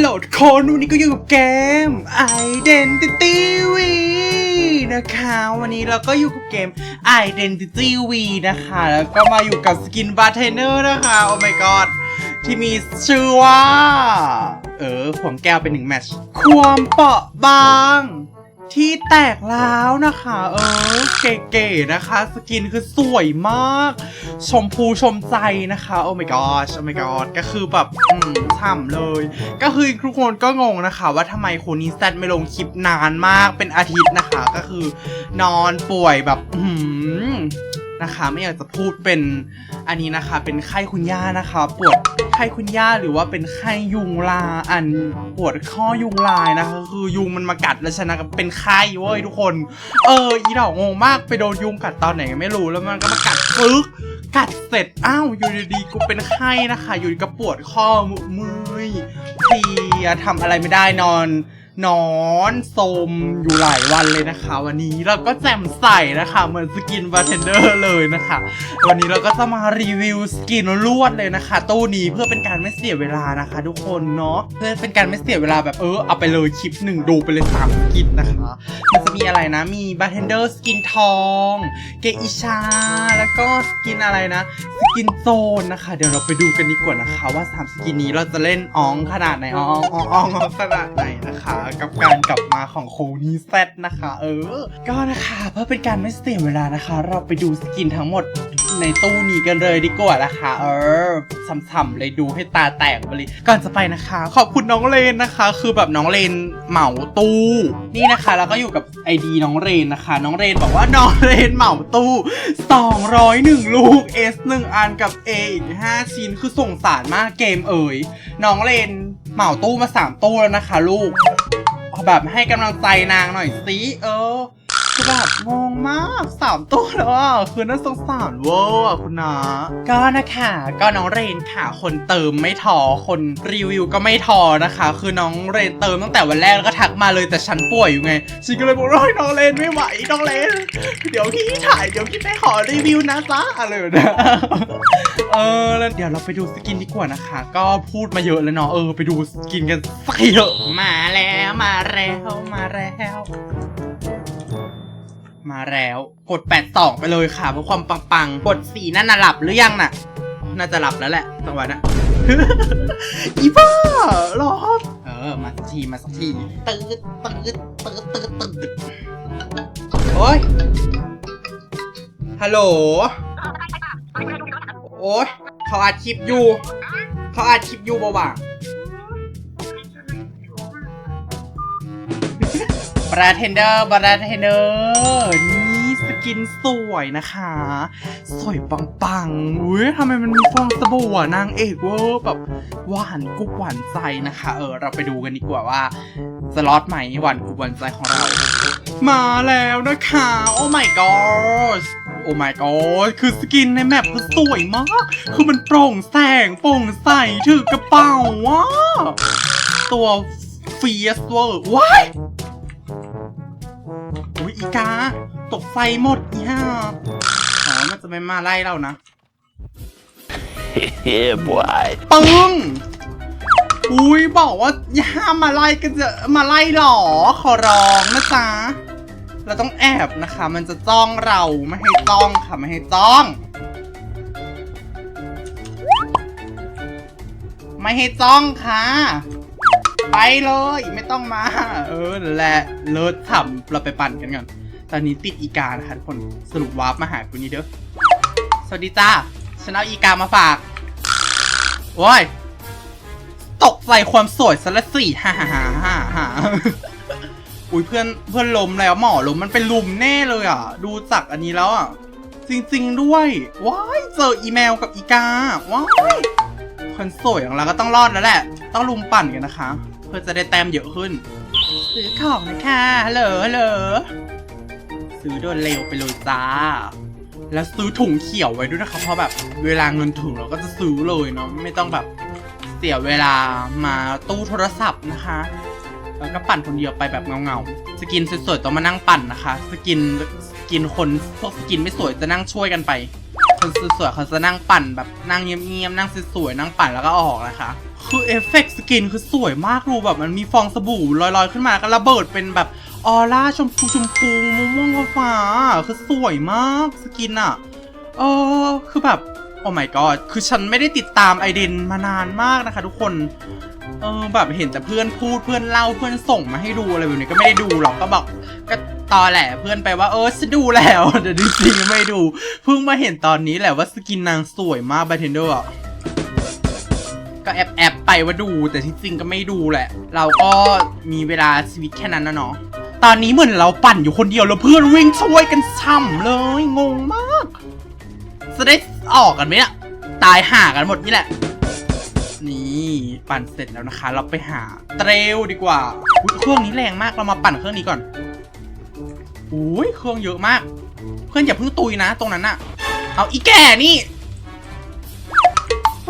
ลโหลดโคนวันนี้ก็อยู่กับเกม Identity V นะคะ วันนี้เราก็อยู่กับเกม Identity V นะคะ แล้วก็มาอยู่กับสกินบาร์เทนเนอร์นะคะ โอ้ my god ที่มีชื่อว่า เออผงแก้วเป็นหนึ่งแมชความเปราะบาง ที่แตกแล้วนะคะ เออ เก๋ๆนะคะ สกินคือสวยมาก ชมพูชมใจนะคะ โอ้ my god โอ้ my god ก็คือแบบ อืมฉ่ำเลย ก็คือทุกคนก็งงนะคะ ว่าทำไมคนนี้แซดไม่ลงคลิปนานมากเป็นอาทิตย์นะคะ ก็คือนอนป่วยแบบ อืมนะคะ ไม่อยากจะพูดเป็น อันนี้นะคะเป็นไข้คุณย่านะคะปวดไข้คุณย่าหรือว่าเป็นไข้ยุงลาอันปวดข้อยุงลายนะคะคือยุงมันมากัดแล้วชนะก็เป็นไข้เว้ยทุกคน เอออีดอกงงมากไปโดนยุงกัดตอนไหนไม่รู้แล้วมันก็มากัดปึ๊กกัดเสร็จอ้าวอยู่ดีๆกูเป็นไข้นะคะ อยู่ดีก็ปวดข้อมือมือยเพลียทำอะไรไม่ได้นอน นอนโซมอยู่หลายวันเลยนะคะ วันนี้เราก็แจ่มใสนะคะ เหมือนสกินบาร์เทนเดอร์เลยนะคะ วันนี้เราก็จะมารีวิวสกินลวดเลยนะคะ ตู้นี้เพื่อเป็นการไม่เสียเวลานะคะ ทุกคนเนาะเพื่อเป็นการไม่เสียเวลาแบบเออเอาไปเลยคลิปหนึ่งดูไปเลยสามสกินนะคะมันจะมีอะไรนะมีบาร์เทนเดอร์สกินทอง เกอิชา แล้วก็สกินอะไรนะสกินโซนนะคะ เดี๋ยวเราไปดูกันดีกว่านะคะ ว่าสามสกินนี้เราจะเล่นอองขนาดไหนอองอองอองอองขนาดไหนนะคะกับการกลับมาของโคนีเซตนะคะ เออ ก็นะคะเพื่อเป็นการไม่เสียเวลานะคะ เราไปดูสกินทั้งหมดในตู้นี้กันเลยดีกว่านะคะ เออช่ำๆเลยดูให้ตาแตกไปเลยก่อนจะไปนะคะ ขอบคุณน้องเลนนะคะ คือแบบน้องเลนเหมาตู้ นี่นะคะแล้วก็อยู่กับไอดีน้องเรนนะคะ น้องเรนบอกว่าน้องเรนเหมาตู้ 201 ลูก S 1อันกับ A อีก5ชิ้นคือส่งสารมากเกมเอ่ยน้องเรน เหมาตู้มาสามตู้แล้วนะคะ ลูกแบบให้กำลังใจนางหน่อยสิเออ แบบงงมากสามตัวแล้วอะคือน่าสงสารเวอร์อะคุณนาก็นะคะก็น้องเรนค่ะ คนเติมไม่ทอคนรีวิวก็ไม่ทอนะคะ คือน้องเรนเติมตั้งแต่วันแรกแล้วก็ทักมาเลยแต่ฉันป่วยอยู่ไงฉันก็เลยบอกว่าเฮ้ยน้องเรนไม่ไหวน้องเรนเดี๋ยวพี่ถ่ายเดี๋ยวพี่ไปขอรีวิวนะจ๊ะอะไรแบบนะเออแล้วเดี๋ยวเราไปดูสกินดีกว่านะคะ ก็พูดมาเยอะแล้วเนาะเออไปดูสกินกันสักเยอะมาแล้วมาแล้วมาแล้ว มาแล้ว กด 82 ไปเลยค่ะเพื่อความปังๆ กด 4 นั่นน่ะหลับหรือยังน่ะ น่าจะหลับแล้วแหละจังหวะนะ อีบ้าหรอเออ มาสักที มาสักทีตืดตืดตืดตืดตืดโอ้ยฮัลโหล โอ้ยเขาอัดคลิปอยู่ เขาอัดคลิปอยู่บ่า บราเทนเดอร์บราเทนเดอร์นี่สกินสวยนะคะ สวยปังๆอุ้ยทำไมมันมีฟองสบู่อะนางเอกเวอร์แบบหวานกุ๊กหวานใจนะคะ เออ เราไปดูกันดีกว่าว่าจะรอดไหมหวานกุ๊กหวานใจของเรา มาแล้วนะคะ โอ้ my god โอ้ my god คือสกินในแมปคือสวยมาก คือมันโปร่งแสงโปร่งใสถือกระเป๋าว่ะตัวเฟียสเวอร์ว้าย อุ้ยอีกา ตกไฟหมดอีห่าอ๋อมันจะไม่มาไล่เรานะ yeah, boy. ปึ้ง อุ้ยบอกว่าอย่าห้ามมาไล่กันจะมาไล่หรอ ขอร้องนะจ๊ะ เราต้องแอบนะคะ มันจะจ้องเราไม่ให้จ้องค่ะไม่ให้จ้อง ไม่ให้จ้องค่ะ ไปเลยไม่ต้องมา เออและเลิศทำเราไปปั่นกันก่อนตอนนี้ติดอีกานะคะทุกคนสรุปวาร์ปมาหากูนี่เด้อสวัสดีจ้าฉันเอาอีกามาฝากโอ้ยตกใส่ความสวยซะละสี่ฮ่าฮ่าฮ่าฮ่าฮ่าอุ้ยเพื่อนเพื่อนลมแล้วหมอลมมันเป็นลุมแน่เลยอะ ดูจากอันนี้แล้วอะจริง ๆ ด้วย ว้าย เจออีเมลกับอีกา ว้าย คนสวยของเราก็ต้องรอดแล้วแหละ ต้องลุมปั่นกันนะคะ เพื่อจะได้แต้มเยอะขึ้น ซื้อของนะคะฮัลโหลฮัลโหลซื้อโดนเร็วไปเลยจ้า แล้วซื้อถุงเขียวไว้ด้วยนะคะเพราะแบบเวลาเงินถึงเราก็จะซื้อเลยเนาะไม่ต้องแบบเสียเวลามาตู้โทรศัพท์นะคะแล้วก็ปั่นคนเดียวไปแบบเงาๆ สกินสวยๆต้องมานั่งปั่นนะคะ สกินสกินคนพวกสกินไม่สวยจะนั่งช่วยกันไป คนสวยๆเขาจะนั่งปั่นแบบนั่งเงียบๆนั่งสวยๆนั่งปั่นแล้วก็ออกนะคะ คือเอฟเฟกต์สกินคือสวยมากดูแบบมันมีฟองสบู่ลอยๆ ขึ้นมาก็ระเบิดเป็นแบบออร่าชมพูชมพูม่วงๆฟ้าคือสวยมากสกินอะเออคือแบบโอ้ my god คือฉันไม่ได้ติดตามไอเดนมานานมากนะคะทุกคน เออแบบเห็นแต่เพื่อนพูดเพื่อนเล่าเพื่อนส่งมาให้ดูอะไรแบบนี้ก็ไม่ได้ดูหรอกก็บอกก็ตอแหละเพื่อนไปว่าเออฉันดูแล้วแต่จริงๆไม่ดูเพิ่งมาเห็นตอนนี้แหละว่าสกินนางสวยมากบาเทนเดอร์ก็แอบแอบไปว่าดูแต่ที่จริงก็ไม่ดูแหละ เราก็มีเวลาชีวิตแค่นั้นนะเนาะตอนนี้เหมือนเราปั่นอยู่คนเดียวแล้วเพื่อนวิ่งช่วยกันช่ำเลยงงมาก จะได้ออกกันไหมเนี่ยตายห่ากันหมดนี่แหละ นี่ปั่นเสร็จแล้วนะคะ เราไปหาเตรลดีกว่าเครื่องนี้แรงมากเรามาปั่นเครื่องนี้ก่อนอุ้ยเครื่องเยอะมาก เพื่อนอย่าเพิ่งตุยนะ ตรงนั้นอะเอาอีแก่นี่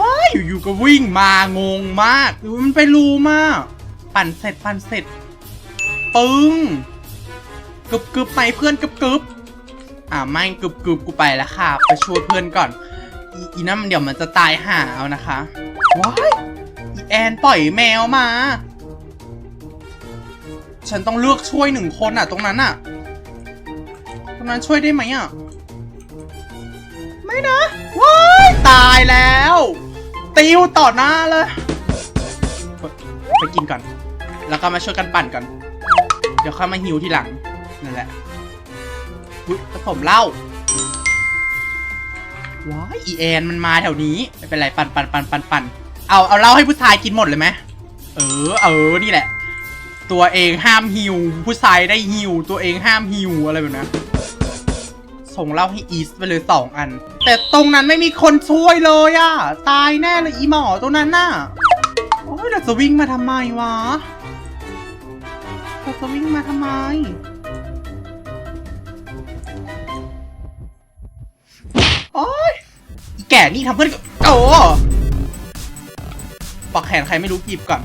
ว้ายอยู่ๆก็วิ่งมางงมากอุ๊ยมันไปรูมาก ปั่นเสร็จปั่นเสร็จปึ้งกึบกึบไปเพื่อนกึบกึบอ่าไม่กึบกึบกูไปแล้วค่ะ ไปช่วยเพื่อนก่อน อีอีนั่นมันเดี๋ยวมันจะตายห่าเอานะคะ ว้ายอีแอนปล่อยแมวมา ฉันต้องเลือกช่วยหนึ่งคนอะ ตรงนั้นอะ ตรงนั้นช่วยได้ไหมอะ ไม่นะ ว้ายตายแล้ว ติวต่อหน้าเลย ไปกินก่อน แล้วก็มาช่วยกันปั่นก่อน เดี๋ยวค่อยมาหิวทีหลัง นั่นแหละอุ๊ยผสมเหล้าว้ายอีแอนมันมาแถวนี้ ไม่เป็นไรปั่นปั่นปั่นปั่นปั่น เอาเอาเหล้าให้ผู้ชายกินหมดเลยไหมเออ เออนี่แหละ ตัวเองห้ามหิว ผู้ชายได้หิว ตัวเองห้ามหิวอะไรแบบนั้นส่งเหล้าให้อีสไปเลยสองอัน แต่ตรงนั้นไม่มีคนช่วยเลยอะตายแน่เลยอีหมอตรงนั้นน่ะโอ้ยเราจะวิ่งมาทำไมวะเราจะวิ่งมาทำไม โอ้ยอีแก่นี่ทำเพื่อนโอ้ ปักแขนใครไม่รู้กีบก่อน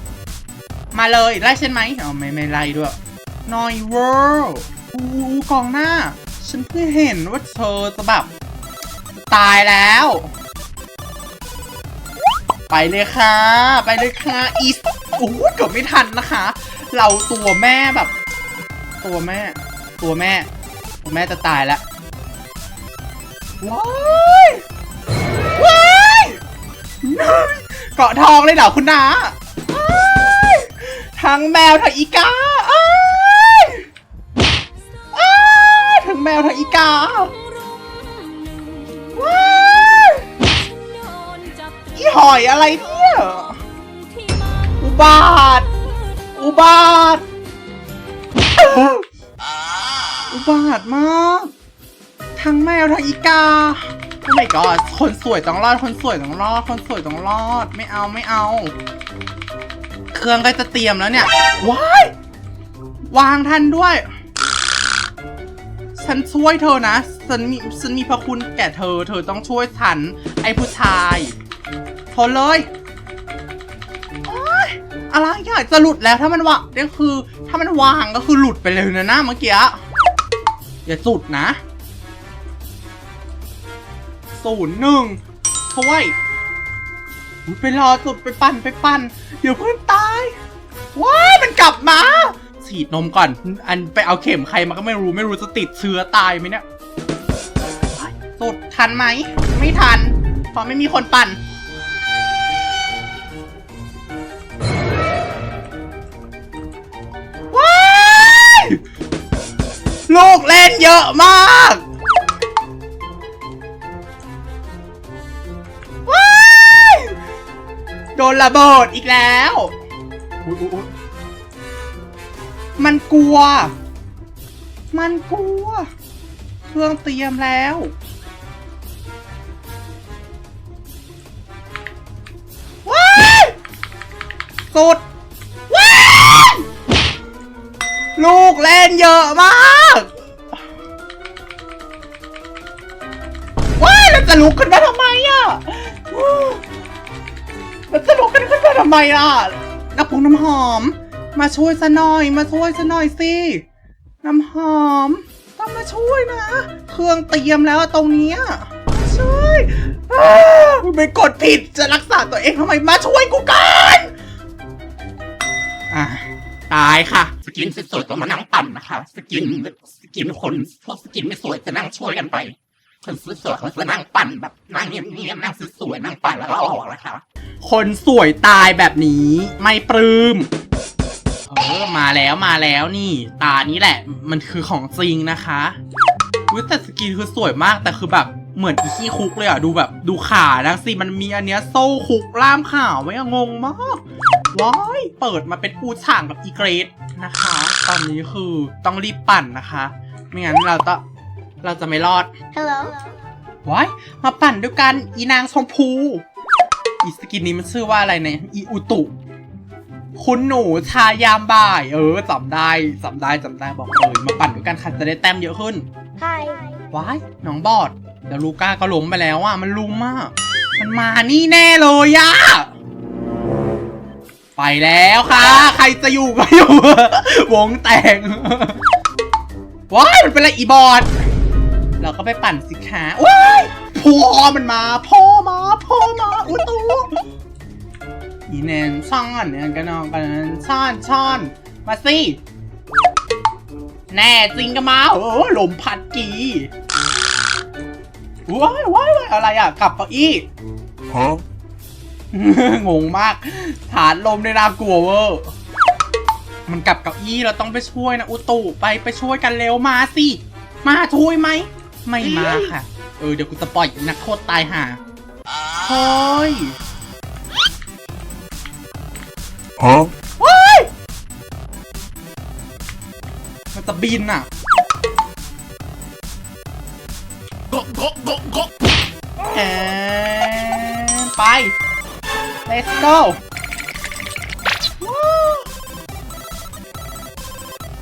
มาเลยไล่เช่นไหมอ๋อไม่ไม่ไล่ด้วยนอยเวิร์อูกองหน้า ฉันเพิ่งเห็นว่าเธอจะแบบตายแล้ว ไปเลยค่ะ ไปเลยค่ะอีสโอ้เกือบไม่ทันนะคะ เราตัวแม่แบบ ตัวแม่ ตัวแม่ ตัวแม่จะตายแล้วว้ายว้าย เกาะทองเลยเหรอคุณนาทั้งแมวทั้งอีกาทั้งแมวทั้งอีกาว้ายอีหอยอะไรเนี่ย อุบาท อุบาท อุบาทมาก ทั้งแมวทั้งอีกา โอ้ my god คนสวยต้องรอด คนสวยต้องรอด คนสวยต้องรอด ไม่เอาไม่เอา เครื่องก็จะเตรียมแล้วเนี่ย ว้าย วางทันด้วย ฉันช่วยเธอนะ ฉันมีฉันมีพระคุณแก่เธอ เธอต้องช่วยฉัน ไอ้ผู้ชายทนเลยอะไรอะจะหลุดแล้วถ้ามันวางเนี่คือ ถ้ามันวางก็คือหลุดไปเลยนะหน้าเมื่อกี้ อย่าจุดนะ ศูนย์หนึ่งช่วยอุ๊ยไปรอจุดไปปั่นไปปั่น เดี๋ยวเพื่อนตาย ว้ายมันกลับมา ฉีดนมก่อน อันไปเอาเข็มใครมาก็ไม่รู้ไม่รู้จะติดเชื้อตายไหมเนี่ยเฮ้ยสุดทันไหม ไม่ทัน เพราะไม่มีคนปั่น ว้าย ลูกเล่นเยอะมาก โดนระเบิดอีกแล้ว อุ๊ยอุ๊ยอุ๊ยมันกลัว มันกลัว เครื่องเตรียมแล้ว ว้ายสุด ว้ายลูกเล่นเยอะมาก ว้ายแล้วจะลุกขึ้นมาทำไมอะ แล้วจะลุกขึ้นขึ้นมาทำไมล่ะน้ำพุงน้ำหอม มาช่วยซะหน่อย มาช่วยซะหน่อยสิ น้ำหอม ต้องมาช่วยนะ เครื่องเตรียมแล้วตรงนี้ชช่วยอ้ามึงไปกดผิดจะรักษาตัวเองทำไม มาช่วยกูก่อนอะตายค่ะ สกินสวยๆก็มานั่งปั่นนะคะ สกินสกินคนพวกสกินไม่สวยจะนั่งช่วยกันไป คนสวยๆเขาจะนั่งปั่นแบบนั่งเงียบๆนั่งสวยๆนั่งปั่นแล้วก็ออกนะคะคนสวยตายแบบนี้ไม่ปลื้มเออมาแล้วมาแล้วนี่ ตานี้แหละ มันคือของจริงนะคะอุ๊ยแต่สกินคือสวยมากแต่คือแบบเหมือนอีขี้คุกเลยอะดูแบบดูขานางสิมันมีอันเนี้ยโซ่คุกล่ามขาวไว้อะงงมากว้ายเปิดมาเป็นปูฉ่างกับอีเกรดนะคะ ตอนนี้คือต้องรีบปั่นนะคะ ไม่งั้นเราจะ เราจะไม่รอด Hello. ว้ายมาปั่นด้วยกันอีนางชมพู อีสกินนี้มันชื่อว่าอะไรเนี่ย อีอุตุ คุณหนูชายามบ่าย เออจำได้จำได้จำได้บอกเลย มาปั่นด้วยกันค่ะจะได้แต้มเยอะขึ้น Hi. ว้ายน้องบอดเดี๋ยวลูก้าก็ล้มไปแล้วอะมันลุมมาก มันมานี่แน่เลยอะไปแล้วค่ะ ใครจะอยู่ก็อยู่ วงแตกว้ายมันเป็นอะไรอีบอด เราก็ไปปั่นสิคะว้ายพ่อมันมาพ่อมาพ่อมาอุตุอีแนนซ่อนเนี่ยกันนองกันซ่อนซ่อนมาสิแน่จริงก็มาโอ้ลมพัดกีว้ายว้ายว้ายอะไรอะกลับเก้าอี้ Huh? งงมาก ฐานลมในน่ากลัวเวอร์มันกลับเก้าอี้เราต้องไปช่วยนะอุตุไปไปช่วยกันเร็วมาสิ มาช่วยไหม ไม่มาค่ะ เออเดี๋ยวกูจะปล่อยนักโทษตายห่าเฮ้ย Huh? ว้ายมันจะบินอะ Go go go go แอนไป let's go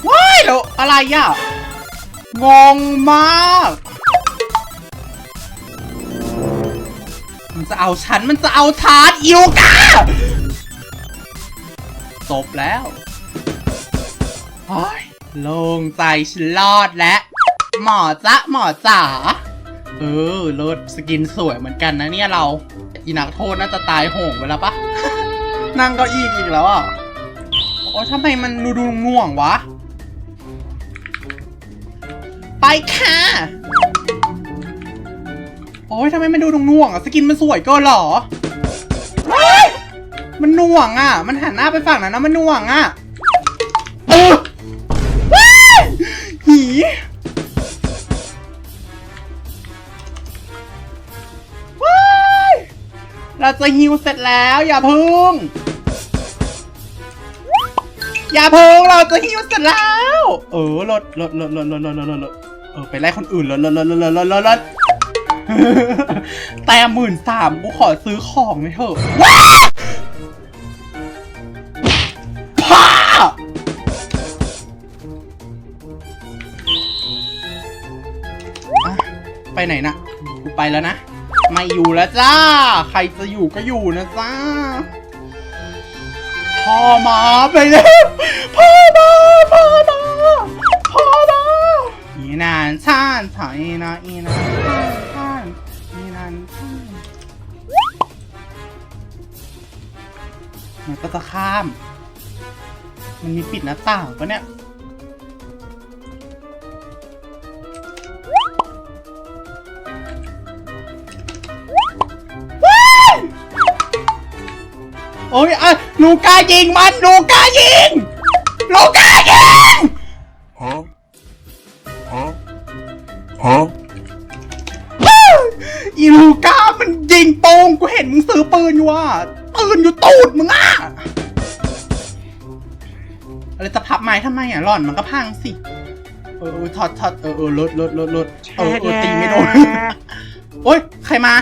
ว้ายแล้วอะไรอะ งงมาก มันจะเอาฉัน มันจะเอาทาร์ดอิวกาจบแล้วโอ้ยโล่งใจฉันรอดแล้ว หมอจ๊ะหมอจ๋า เออรถสกินสวยเหมือนกันนะเนี่ยเรา อีนักโทษน่าจะตายโหงไปแล้วปะ นั่งเก้าอี้อีกแล้วอะ โอ้ทำไมมันดูดูง่วงวะ ไปค่ะ โอ้ยทำไมมันดูน่วงๆอะ สกินมันสวยเกินหรอ มันน่วงอะ มันหันหน้าไปฝั่งนั้นนะมันน่วงอะเหีเราจะฮิวเสร็จแล้ว อย่าพึ่ง อย่าพึ่งเราจะฮิวเสร็จแล้ว เออรถรถรถรถรถรถรถเออไปไล่คนอื่นลถรถรถรถรถรถ แต่หมื่นสามกูขอซื้อของหน่เถอะพ่าอะไปไหนนะกูไปแล้วนะ ไม่อยู่แล้วจ้า ใครจะอยู่ก็อยู่นะจ้า พ่อมาไปแล้ว พ่อมา พ่อมา พ่อมาอีนานชานถอยนะอีนาน มันก็จะข้าม มันมีปิดหน้าต่างปะเนี่ย โอ้ยอะลูกายิงมันลูกายิงลูกายิง Huh? Huh? Huh? อีลูกามันยิงโปงกูเห็นมึงซื้อปืนอยู่อะ ปืนอยู่ตูดมึงอะอะไรจะพับไม้ทำไมอะหล่อนมันก็พังสิ เออเออถอดถอดเออเออลดลดลดลดเออเออตีไม่โดน โอ้ยใครมา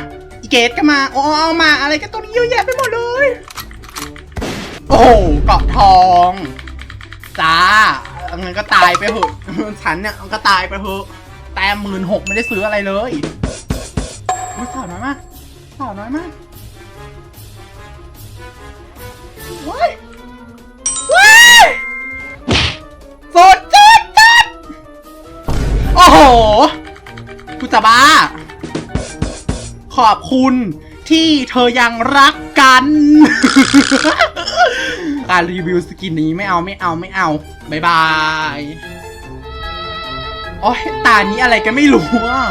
อีเกตก็มาอ๋อเอามา อะไรกันตรงนี้เยอะแยะไปหมดเลย โอ้เกาะทองจ้าเงั้นก็ตายไปเถอะ ฉันเนี่ยก็ตายไปเถอะ แต่หมื่นหกไม่ได้ซื้ออะไรเลยอุ้ยสาวน้อยมากสาวน้อยมาก ว้ายว้ายสุดจุดจุดโอ้โหกูจะบ้าอบคุณที่เธอยังรักกัน การรีวิวสกินนี้ไม่เอาไม่เอาไม่เอาบายบายโอ้ยตานี้อะไรกันไม่รู้อะ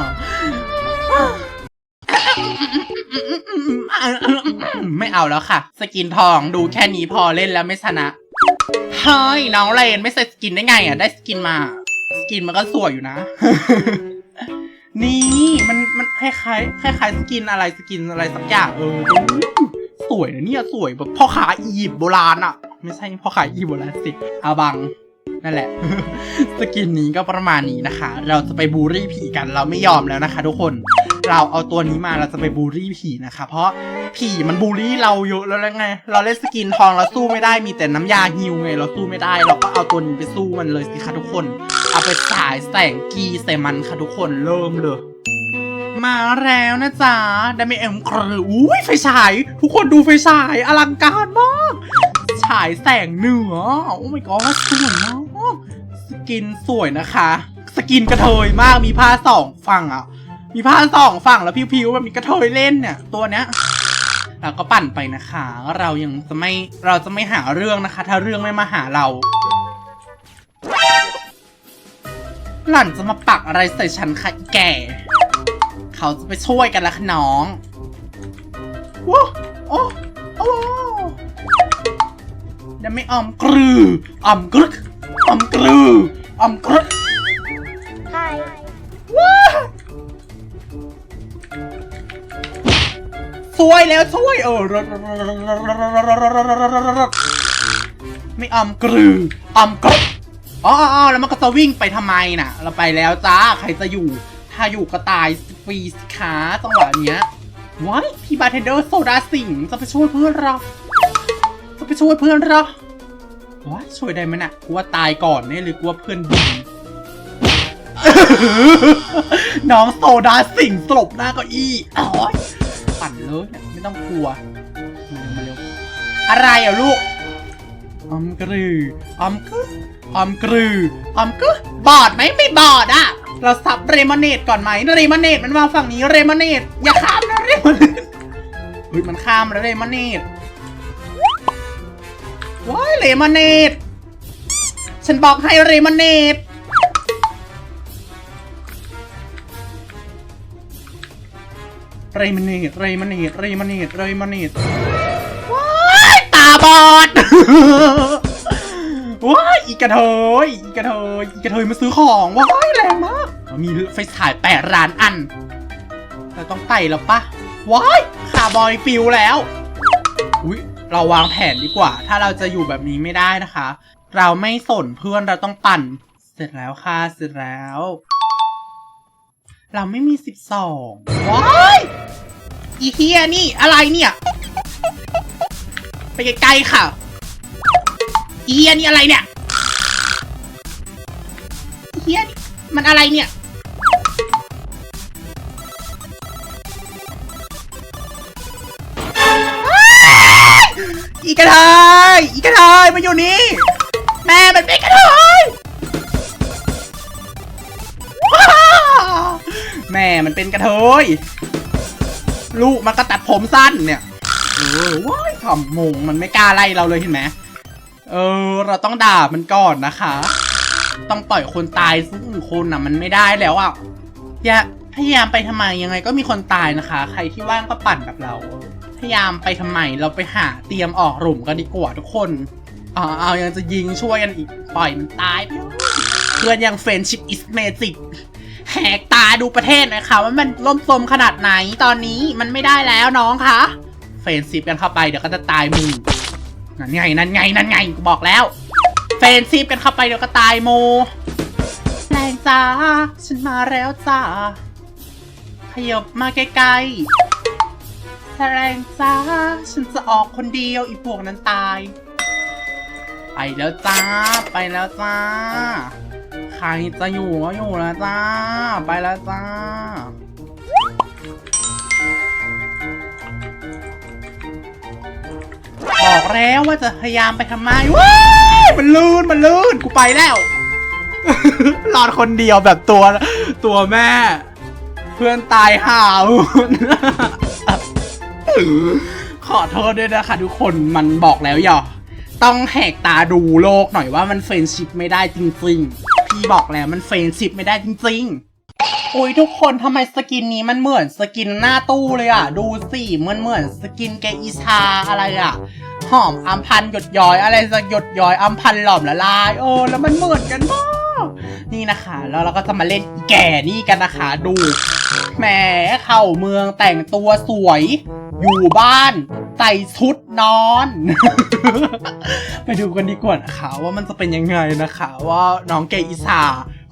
ไม่เอาแล้วค่ะ สกินทองดูแค่นี้พอเล่นแล้วไม่ชนะ เฮ้ย น้องเลนไม่ใส่สกินได้ไงอะ ได้สกินมา สกินมันก็สวยอยู่นะ นี่มันมันคล้ายๆคล้ายสกินอะไรสกินอะไรสักอย่างเออ สวยนะเนี่ยสวยแบบพ่อขาอียิปต์โบราณอะ ไม่ใช่พ่อขาอียิปต์โบราณสิอาบังนั่นแหละ สกินนี้ก็ประมาณนี้นะคะ เราจะไปบูลลี่ผีกันเราไม่ยอมแล้วนะคะ ทุกคน เราเอาตัวนี้มาเราจะไปบูลลี่ผีนะคะ เพราะผีมันบูลลี่เราเยอะแล้วไง เราเล่นสกินทองเราสู้ไม่ได้มีแต่น้ำยาฮิวไง เราสู้ไม่ได้ เราก็เอาตัวนี้ไปสู้มันเลยสิคะทุกคน เอาไปสายแสงกีใส่มันค่ะทุกคนเริ่มเลยมาแล้วนะจ๊ะได้ไม่เอ็มครืออุ้ยไฟฉาย ทุกคนดูไฟฉายอลังการมาก ฉายแสงเหนือ โอ้ my god สวยมากสกินสวยนะคะ สกินกระเทยมากมีผ้าสองฝั่งอะ มีผ้าสองฝั่งแล้วพิวๆแบบมีกระเทยเล่นเนี่ย ตัวเนี้ยเราก็ปั่นไปนะคะ เรายังจะไม่เราจะไม่หาเรื่องนะคะ ถ้าเรื่องไม่มาหาเรา หล่อนจะมาปักอะไรใส่ฉันค่ะแก่ เขาจะไปช่วยกันละค่ะน้องว้าโอ้โอ้ยังไม่ออมกรือออมกรึกออมกรือออมกรึก Hi. ช่วยแล้วช่วยเออไม่ออมกรือออมกรึกอ๋ออ๋อแล้วมันก็จะวิ่งไปทำไมน่ะ เราไปแล้วจ้าใครจะอยู่ ถ้าอยู่ก็ตายฟรีสขาจังหวะเนี้ยว้ายพี่บาร์เทนเดอร์โซดาสิงจะไปช่วยเพื่อนเราจะไปช่วยเพื่อนเราว้าช่วยได้ไหมน่ะกูว่าตายก่อนเนี่ยหรือกูว่าเพื่อนดีน้องโซดาสิงห์สลบหน้าเก้าอี้อ๋อย เลยไม่ต้องกลัวมาเร็วมาเร็วอะไรอะลูกอมกรืออมกึอมกรืออมกึบอดไหมไม่บอดอะ เราสับเรมอนเนตก่อนไหมเรมอนเนตมันมาฝั่งนี้เรมอนเนตอย่าข้ามนะเรมอนเนตเฮ้ยมันข้ามแล้วเรมอนเนตว้ายเรมอนเนตฉันบอกให้เรมอนเนต เรมันเนตเรมันเนตเรมันเนตเรมันเนตว้ายตาบอดว้ายอีกระเทยอีกระเทยอีกระเทยมาซื้อของว้ายแรงมากมีไฟฉายแปดร้านอันเราต้องไปแล้วปะว้ายคาร์บอยฟิลแล้วอุ้ยเราวางแผนดีกว่า ถ้าเราจะอยู่แบบนี้ไม่ได้นะคะ เราไม่สนเพื่อนเราต้องปั่น เสร็จแล้วค่ะเสร็จแล้ว เราไม่มีสิบสองว้ายอีเฮียนี่อะไรเนี่ย ไปไกลๆค่ะ อีเฮียนี่อะไรเนี่ยอีเฮียนี่มันอะไรเนี่ย อีกระเทยอีกระเทยมาอยู่นี่ แม่มันเป็นกระเทย แม่มันเป็นกระเทยลูกมันก็ตัดผมสั้นเนี่ยเออว้ายขำงงมันไม่กล้าไล่เราเลยเห็นไหมเออ เราต้องด่ามันก่อนนะคะ ต้องปล่อยคนตายซึ่งคนน่ะ มันไม่ได้แล้วอะอย่าพยายามไปทำไมยังไงก็มีคนตายนะคะ ใครที่ว่างก็ปั่นแบบเรา พยายามไปทำไมเราไปหาเตรียมออกหลุมกันดีกว่าทุกคนอ๋อเอายังจะยิงช่วยกันอีกปล่อยมันตายเพื่อนยังเฟรนชิปอิสเมจิก แหกตาดูประเทศหน่อยค่ะว่ามันล่มสมขนาดไหนตอนนี้มันไม่ได้แล้วน้องคะเฟรนซิปกันเข้าไปเดี๋ยวก็จะตายมึงนั่นไงนั่นไงนั่นไงกูบอกแล้ว เฟรนซิปกันเข้าไปเดี๋ยวก็ตายโมแรงจ้าฉันมาแล้วจ้าขยบมาใกล้ๆแสดงจ้าฉันจะออกคนเดียวอีพวกนั้นตาย ไปแล้วจ้า ไปแล้วจ้า ใครจะอยู่ก็อยู่แล้วจ้า ไปแล้วจ้า บอกแล้วว่าจะพยายามไปทำไมว้ายมันลื่นมันลื่นกูไปแล้วรอดคนเดียวแบบตัวตัวแม่ เพื่อนตายห่าว ขอโทษด้วยนะคะทุกคนมันบอกแล้วอย่าต้องแหกตาดูโลกหน่อยว่ามันเฟรนชิพไม่ได้จริงๆ บอกแล้วมันเฟรนชิพไม่ได้จริงๆ อุ้ยทุกคนทำไมสกินนี้มันเหมือนสกินหน้าตู้เลยอะ ดูสิมันเหมือนสกินแกอีชาอะไรอะ หอมอัมพันหยดย้อยอะไรสักหยดย้อยอัมพันหลอมละลายโอ้แล้วมันเหมือนกันมากนี่นะคะ แล้วเราก็จะมาเล่นอีแก่นี่กันนะคะ ดู แหมเข้าเมืองแต่งตัวสวย อยู่บ้าน ใส่ชุดนอน ไปดูกันดีกว่านะคะว่ามันจะเป็นยังไงนะคะ ว่าน้องเกอิซา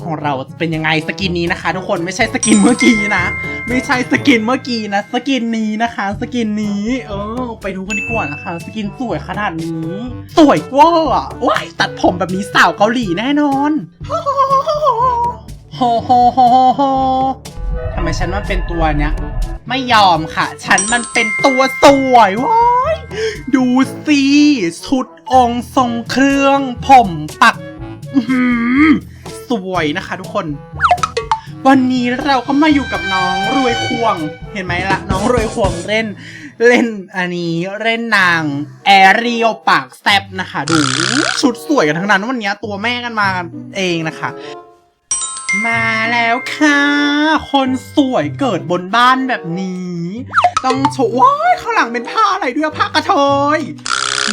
ของเราจะเป็นยังไงสกินนี้นะคะ ทุกคนไม่ใช่สกินเมื่อกี้นะ ไม่ใช่สกินเมื่อกี้นะ สกินนี้นะคะ สกินนี้ เออ ไปดูกันดีกว่านะคะ สกินสวยขนาดนี้ สวยเวอร์อะว้ายตัดผมแบบนี้สาวเกาหลีแน่นอนโฮโฮโฮโฮโฮ ทำไมฉันมันเป็นตัวเนี้ย ไม่ยอมค่ะ ฉันมันเป็นตัวสวยว้ายดูสิชุดองค์ทรงเครื่อง ผมปักสวยนะคะทุกคน วันนี้เราก็มาอยู่กับน้องรวยควง เห็นไหมละน้องรวยควงเล่น เล่นอันนี้เล่นนาง แอรียลปากแซบนะคะ ดูชุดสวยกันทั้งนั้น วันนี้ตัวแม่กันมากันเองนะคะ มาแล้วค่ะ คนสวยเกิดบนบ้านแบบนี้ ต้องโชว์ว้ายข้างหลังเป็นผ้าอะไรด้วยผ้ากระเทย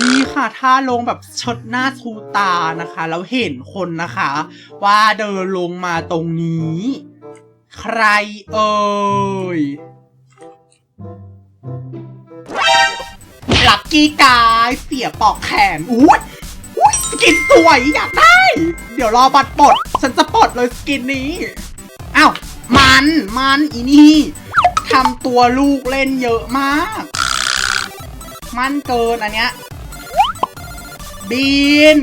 นี่ค่ะท่าลงแบบชดหน้าชูตานะคะ แล้วเห็นคนนะคะ ว่าเดินลงมาตรงนี้ ใครเอ่ยลักกี้กายเสียปอกแขนอุ้ย กินสวยอยากได้ เดี๋ยวรอบัตรปลดฉันจะปลดเลยสกินนี้อ้าวมันมันอีนี่ทำตัวลูกเล่นเยอะมาก มันเกินอันเนี้ยบิน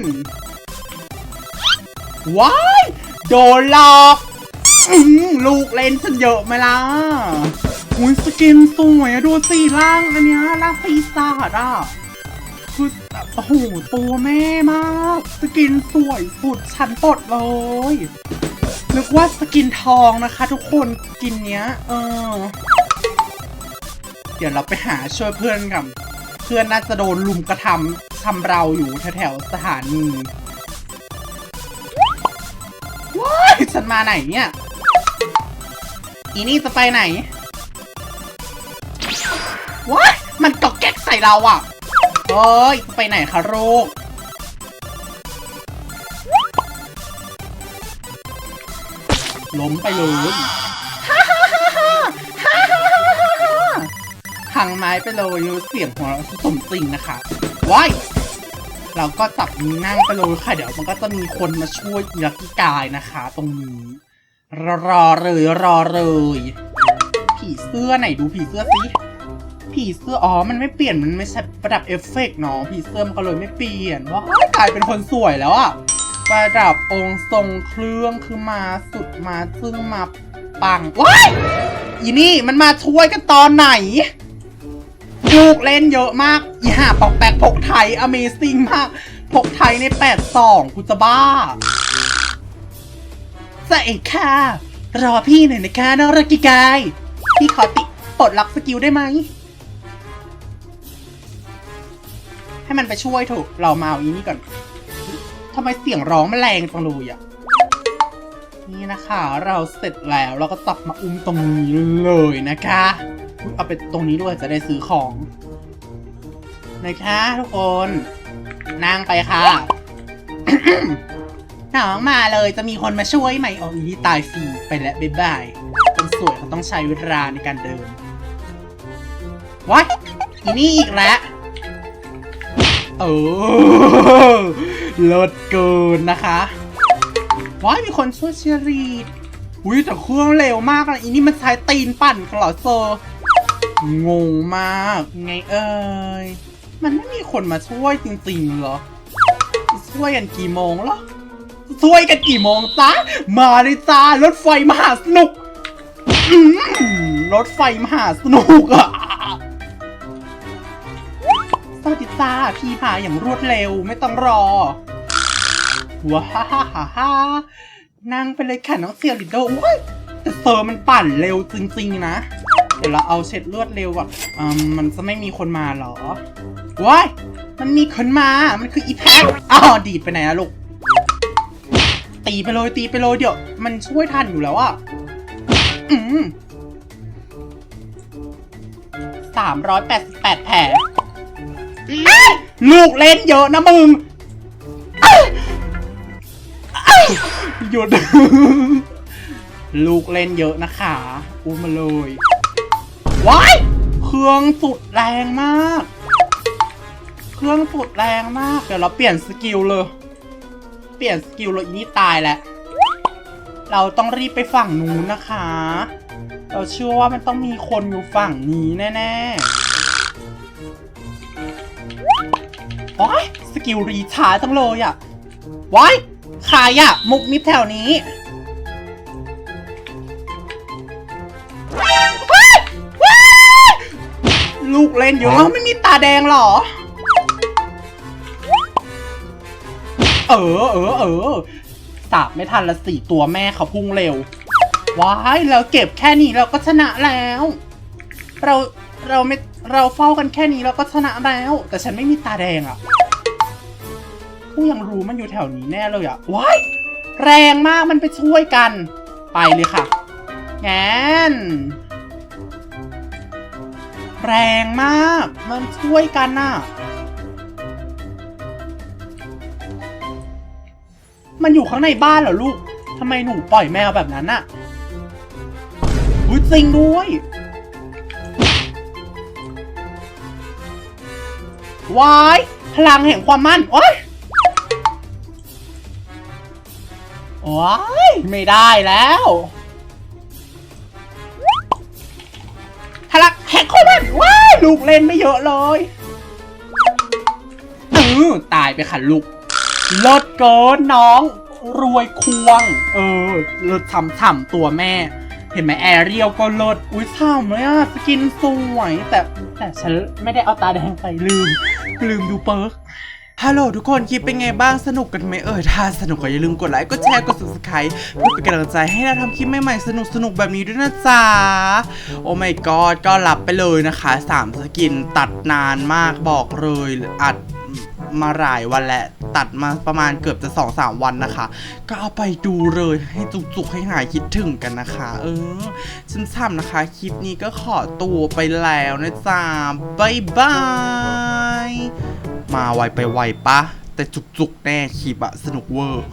ว้ายโดนหลอกอลูกเล่นฉันเยอะไหมล่ะอุ้ยสกินสวยดูสิร่างอันเนี้ยร่างปีศาจอะ โอ้โหตัวแม่มากสกินสวยสุดฉันปลดเลยนึกว่าสกินทองนะคะ ทุกคนสกินเนี้ย เออ เดี๋ยวเราไปหาช่วยเพื่อนกันเพื่อนน่าจะโดนลุมกระทำทำเราอยู่แถวๆสถานีว้ายฉันมาไหนเนี่ย อีนี่จะไปไหนว้ายมันตกแก๊กใส่เราอะ เฮ้ยจะไปไหนคะโรคล้มไปเลยหังไม้ไปเลยเสียงของเราสมจริงนะคะว้ายเราก็จับมือนั่งไปเลยค่ะ เดี๋ยวมันก็จะมีคนมาช่วยอีลักกี้กายนะคะ ตรงนี้รอรอเลยรอเลย ผีเสื้อไหนดูผีเสื้อสิ ผีเสื้อ อ๋อ มันไม่เปลี่ยน มันไม่ใช่ประดับเอฟเฟกต์เนาะ ผีเสื้อมันก็เลยไม่เปลี่ยนว้ากลายเป็นคนสวยแล้วอะประดับองค์ทรงเครื่องคือมาสุดมาซึ่งมาปัง ว้ายอีนี่มันมาช่วยกันตอนไหน ลูกเล่นเยอะมาก อีห่าปอกแปกพกไทย Amazing มาก พกไทยในแปดสองกูจะบ้าสวัสดีค่ะ รอพี่หน่อยนะคะน้องรักกิกาย พี่ขอติปลดล็อกสกิลได้ไหม ให้มันไปช่วยถูกเรามาเอาอีนี่ก่อนทำไมเสียงร้องมันแรงจังเลยอะนี่นะคะ เราเสร็จแล้วเราก็ตับมาอุ้มตรงนี้เลยนะคะเอาไปตรงนี้ด้วยจะได้ซื้อของนะคะทุกคนนั่งไปค่ะน้องมาเลยจะมีคนมาช่วยไหมอ๋ออีนี่ตายฟรีไปแล้วบ๊ายบายคนสวยเขาต้องใช้เวลาในการเดินว้ายอีนี่อีกแล้ว เออเลิศเกินนะคะว้ายมีคนช่วยเชียรีดอุ้ยแต่เครื่องเร็วมากเลยอีนี่มันใช้ตีนปั่นกันเหรอเซงงมาก ไงเอ่ย มันไม่มีคนมาช่วยจริงๆเหรอ ช่วยกันกี่โมงเหรอ ช่วยกันกี่โมงจ๊ะมาเลยจ้ารถไฟมหาสนุกรถไฟมหาสนุกอะ สวัสดีจ้าพี่พาอย่างรวดเร็วไม่ต้องรอ ว้าฮ่าฮ่าฮ่านั่งไปเลยค่ะน้องเซียริโดโอ้ยแต่เซอร์มันปั่นเร็วจริงๆนะ เดี๋ยวเราเอาเช็ดเลือดเร็วก่อนอืมมันจะไม่มีคนมาเหรอว้ายมันมีคนมา มันคืออีแพทอ้าวดีดไปไหนอะลูก ตีไปเลยตีไปเลยเดี๋ยว มันช่วยทันอยู่แล้วอะอืมสามร้อยแปดสิบแปดแผล ลูกเล่นเยอะนะมึงหยุด ลูกเล่นเยอะนะคะอุ้มมาเลยว้ายเครื่องสุดแรงมาก เครื่องสุดแรงมาก เดี๋ยวเราเปลี่ยนสกิลเลย เปลี่ยนสกิลเลยนี่ตายแหล้วเราต้องรีบไปฝั่งนู้นนะคะ เราเชื่อว่ามันต้องมีคนอยู่ฝั่งนี้แน่ ๆ ว้ายสกิลรีชาร์จจังเลยอะว้ายใครอะมุกมิดแถวนี้ลูกเล่นอยู่เอ้าไม่มีตาแดงเหรอ เออเออเออสาบไม่ทันละสี่ตัวแม่เขาพุ่งเร็ว ว้าย เราเก็บแค่นี้เราก็ชนะแล้ว เราเราไม่ เราเฝ้ากันแค่นี้เราก็ชนะแล้ว แต่ฉันไม่มีตาแดงอะผู้ยังรู้มันอยู่แถวนี้แน่เลยอะว้ายแรงมากมันไปช่วยกัน ไปเลยค่ะแงนแรงมาก มันช่วยกันน่ะ มันอยู่ข้างในบ้านเหรอลูกทำไมหนูปล่อยแมวแบบนั้นน่ะอุ้ยจริงด้วย วายพลังแห่งความมั่นโอ้ยว้ายไม่ได้แล้วพลังแห่งความมั่นว้ายลูกเล่นไม่เยอะเลยเออตายไปค่ะลูกเลิศเกินน้อง รวยควง เออเลิศฉ่ำๆตัวแม่ เห็นไหมแอเรียลก็ลิศอุ้ยฉ่ำเลยอะ สกินสวย แต่แต่ฉันไม่ได้เอาตาแดงไปลืม ลืมดูเปิร์กฮัลโหลทุกคนคลิปเป็นไงบ้างสนุกกันไหมเออถ้าสนุกก็อย่าลืมกดไลค์กดแชร์กด subscribe เพื่อเป็นกำลังใจให้เราทำคลิปใหม่ๆ สนุกสนุกๆแบบนี้ด้วยนะจ๊ะ โอ้ my god ก็รับไปเลยนะคะ 3 สกินตัดนานมากบอกเลยอัด มาหลายวันแล้วตัดมาประมาณเกือบจะ2-3วันนะคะ ก็เอาไปดูเลยให้จุกๆให้หายคิดถึงกันนะคะ เออฉันทำนะคะ คลิปนี้ก็ขอตัวไปแล้วนะจ๊ะบายบาย มาไวไปไวปะ แต่จุกๆแน่คลิปอะสนุกเวอร์